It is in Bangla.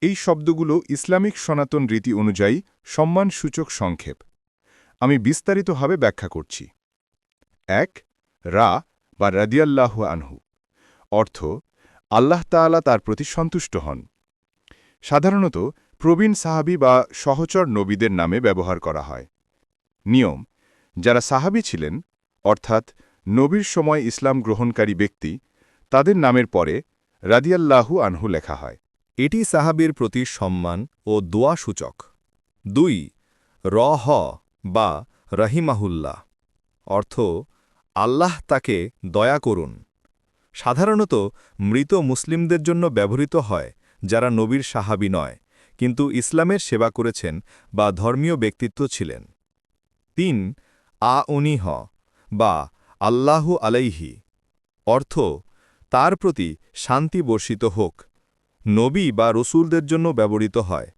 এই শব্দগুলো ইসলামিক সনাতন রীতি অনুযায়ী সম্মানসূচক সংক্ষেপ। আমি বিস্তারিতভাবে ব্যাখ্যা করছি। এক, রা বা রাদিয়াল্লাহু আনহু। অর্থ, আল্লাহ তাআলা তার প্রতি সন্তুষ্ট হন। সাধারণত প্রবীণ সাহাবি বা সহচর নবীদের নামে ব্যবহার করা হয়। নিয়ম, যারা সাহাবি ছিলেন, অর্থাৎ নবীর সময় ইসলাম গ্রহণকারী ব্যক্তি, তাদের নামের পরে রাদিয়াল্লাহু আনহু লেখা হয়। এটি সাহাবির প্রতি সম্মান ও দোয়া সূচক। দুই রহ বা রহিমাহুল্লাহ। অর্থ, আল্লাহ তাকে দয়া করুন। সাধারণত মৃত মুসলিমদের জন্য ব্যবহৃত হয় যারা নবীর সাহাবি নয়, কিন্তু ইসলামের সেবা করেছেন বা ধর্মীয় ব্যক্তিত্ব ছিলেন। তিন, আ উনিহ বা আল্লাহু আলাইহি। অর্থ, তার প্রতি শান্তি বর্ষিত হোক। নবী বা রসুলদের জন্য ব্যবহৃত হয়।